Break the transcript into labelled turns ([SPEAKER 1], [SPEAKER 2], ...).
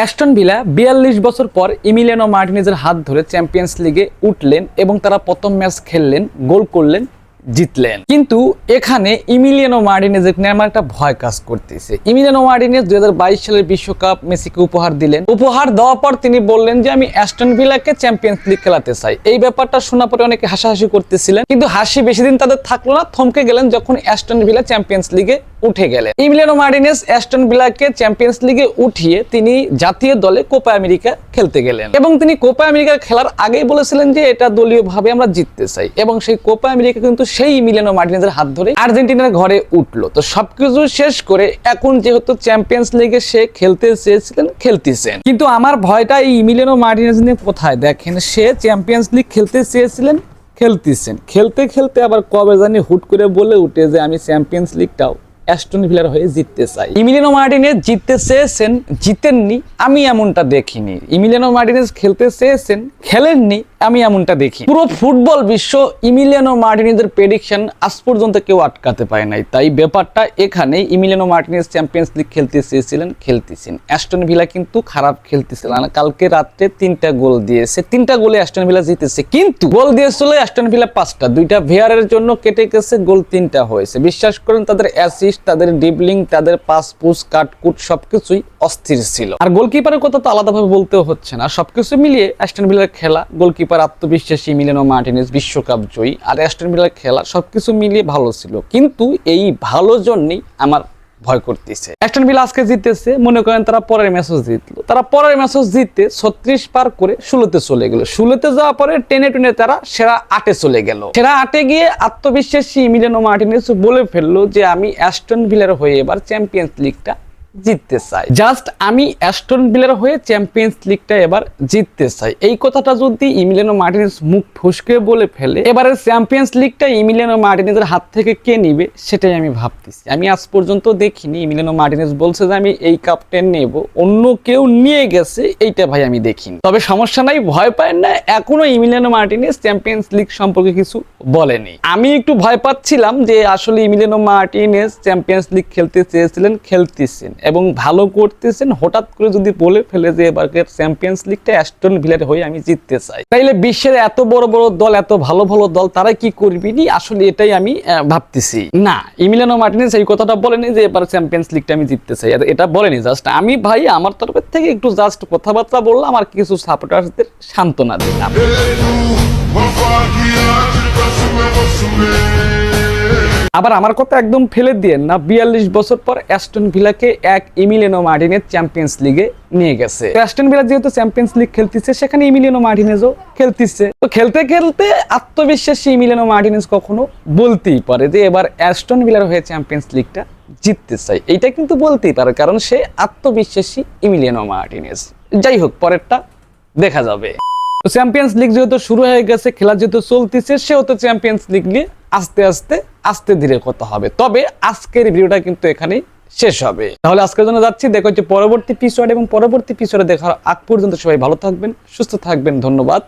[SPEAKER 1] Aston villa বিয়াল্লিশ বছর পর ইমিলিয়ানো মার্টিনেজের হাত ধরে চ্যাম্পিয়ন্স লিগে উঠলেন এবং তারা প্রথম ম্যাচ খেললেন, গোল করলেন, জিতলেন। কিন্তু এখানে ইমিলিয়ানো মার্টিনেজের নিয়ে আমার একটা ভয় কাজ করতেছে। ইমিলিয়ানো মার্টিনেজ দুই হাজার বাইশ সালের বিশ্বকাপ মেসিকে উপহার দিলেন। উপহার দেওয়ার পর তিনি বললেন যে, আমি অ্যাস্টন ভিলাকে চ্যাম্পিয়ন্স লিগ খেলাতে চাই। এই ব্যাপারটা শোনা পরে অনেকে হাসাহাসি করতেছিলেন। কিন্তু হাসি বেশি দিন তাদের থাকল না, থমকে গেলেন যখন অ্যাস্টন ভিলা চ্যাম্পিয়ন্স লিগে উঠে গেলেন। ইমিলিয়ানো মার্টিনেজ অ্যাস্টন ভিলাকে চ্যাম্পিয়ন্স লিগে উঠিয়ে তিনি জাতীয় দলে কোপা আমেরিকা খেলতে গেলেন। এবং তিনি কোপা আমেরিকা খেলার আগেই বলেছিলেন যে এটা দলীয়ভাবে আমরা জিততে চাই। এবং সেই কোপা আমেরিকা কিন্তু সেই ইমিলিয়ানো মার্টিনেজের হাত ধরে আর্জেন্টিনার ঘরে উঠল। তো সবকিছু শেষ করে এখন যেহেতু চ্যাম্পিয়ন্স লিগে সে খেলতে চেয়েছিলেন, খেলতেছেন। কিন্তু আমার ভয়টা এই ইমিলিয়ানো মার্টিনেজ নিয়ে কোথায়? দেখেন, সে চ্যাম্পিয়ন্স লিগ খেলতে চেয়েছিলেন, খেলতেছেন। খেলতে খেলতে আবার কবে জানি হুট করে বলে উঠে যে আমি চ্যাম্পিয়ন্স লিগটাও অ্যাস্টন ভিলার হয়ে জিততে চাই। ইমিলিয়ানো মার্টিনেজ জিততে চেয়েছেন, জিতেননি, আমি এমনটা দেখিনি। ইমিলিয়ানো মার্টিনেজ খেলতে চেয়েছেন, খেলেননি, আমি এমনটা দেখি পুরো ফুটবল বিশ্ব ইমিলিয়ানো মার্টিনেজের প্রেডিকশন আজ পর্যন্ত কেউ আটকাতে পারে নাই। তাই ব্যাপারটা এখানে ইমিলিয়ানো মার্টিনেজ চ্যাম্পিয়ন্স লিগ খেলতে চেয়েছিলেন, খেলতেছেন। অ্যাস্টন ভিলা কিন্তু খারাপ খেলতেছিল কালকে রাত্রে তিনটা গোল দিয়েছে। তিনটা গোলে অ্যাস্টন ভিলা জিতেছে, কিন্তু গোল দিয়েছিল অ্যাস্টন ভিলা পাঁচটা। দুইটা ভেয়ারের জন্য কেটে গেছে, গোল তিনটা হয়েছে। বিশ্বাস করেন, তাদের অ্যাসিস্ট তাদের ডিবলিং তাদের পাস পুস কাটকুট সবকিছুই অস্থির ছিল। আর গোলকিপারের কথা তো আলাদাভাবে বলতেও হচ্ছে না। সবকিছু মিলিয়ে অ্যাস্টন ভিলার খেলা, গোলকিপার আত্মবিশ্বাসী মিলেনো মার্টিনেস বিশ্বকাপ জয়ী। আর অ্যাস্টন ভিলার খেলা সবকিছু মিলিয়ে ভালো ছিল। কিন্তু এই ভালো জন্যই আমার ভয় করতেছে। অ্যাস্টন ভিলা আজকে জিতেছে, মনে করেন তারা পরের ম্যাচও জিতলো। তারা পরের ম্যাচও জিতে ছত্রিশ পার করে ষোলোতে চলে গেল। ষোলোতে যাওয়ার পরে টেনে টেনে তারা সেরা আটে চলে গেল। সেরা আটে গিয়ে আত্মবিশ্বাসী ইমিলিয়ানো মার্টিনেস বলে ফেলল যে, আমি অ্যাস্টন ভিলার হয়ে এবার চ্যাম্পিয়ন্স লিগটা জিততে চাই। জাস্ট আমি অ্যাস্টন ভিলার হয়ে চ্যাম্পিয়ন্স লিগটা এবার জিততে চাই। এই কথাটা যদি ইমিলিয়ানো মার্টিনেজ মুখ ফুসকে বলে ফেলে এবারে চ্যাম্পিয়ন্স লিগটা ইমিলিয়ানো মার্টিনেজের হাত থেকে কে নিবে, সেটাই আমি ভাবতেছি। আমি আজ পর্যন্ত দেখিনি, ইমিলিয়ানো মার্টিনেজ বলছে যে আমি এই কাপটা নেব। অন্য কেউ নিয়ে গেছে, এইটা ভাই আমি দেখিনি। তবে সমস্যা নাই, ভয় পায় না, এখনও ইমিলিয়ানো মার্টিনেজ চ্যাম্পিয়ন্স লিগ সম্পর্কে কিছু বলেনি আমি একটু ভয় পাচ্ছিলাম যে আসলে ইমিলিয়ানো মার্টিনেজ চ্যাম্পিয়ন্স লিগ খেলতে চেয়েছিলেন, খেলতেছেন। এবং ভালো করতেছেন, হঠাৎ করে যদি বলে ফেলে যে এবারকার চ্যাম্পিয়ন্স লিগটা অ্যাস্টন ভিলার হয়ে আমি জিততে চাই। তাইলে বিশ্বের এত বড় বড় দল, এত ভালো ভালো দল, তারা কি করবিনি? আসলে এটাই আমি ভাবতেছি। না, ইমিলিয়ানো মার্টিনেজ এই কথাটা বলেনি যে এবার চ্যাম্পিয়ন্স লিগটা আমি জিততে চাই। এটা- এটা বলেনি, জাস্ট আমি ভাই, আমার তরফের থেকে একটু জাস্ট কথাবার্তা বললাম আর কিছু সাপোর্টার্সদের সান্ত্বনা দিলাম। আবার আমার কথা একদম ফেলে দিয়ে না, বিয়াল্লিশ বছর পর অ্যাস্টন ভিলাকে এক ইমিলিয়ানো মার্টিনেজ চ্যাম্পিয়ন্স লিগে নিয়ে গেছে। অ্যাস্টন ভিলা যেহেতু চ্যাম্পিয়ন্স লিগ খেলতেছে, সেখানে ইমিলিয়ানো মার্টিনেজও খেলতেছে। তো খেলতে খেলতে আত্মবিশ্বাসী ইমিলিয়ানো মার্টিনেজ কখনো বলতেই পারে যে, এবার অ্যাস্টন ভিলার হয়ে চ্যাম্পিয়ন্স লিগটা জিততে চাই। এইটা কিন্তু বলতেই পারে, কারণ সে আত্মবিশ্বাসী ইমিলিয়ানো মার্টিনেজ যাই হোক, পরেরটা দেখা যাবে। তো চ্যাম্পিয়ন্স লিগ যেহেতু শুরু হয়ে গেছে, খেলা যেহেতু চলতেছে সেহেতু চ্যাম্পিয়ন্স লিগ নিয়ে আস্তে আস্তে আস্তে ধীরে কথা হবে। তবে আজকের ভিডিওটা কিন্তু এখানেই শেষ হবে। তাহলে আজকের জন্য যাচ্ছি। দেখো হচ্ছে পরবর্তী পিসোড এবং পরবর্তী পিসোডে দেখার আগ পর্যন্ত সবাই ভালো থাকবেন, সুস্থ থাকবেন। ধন্যবাদ।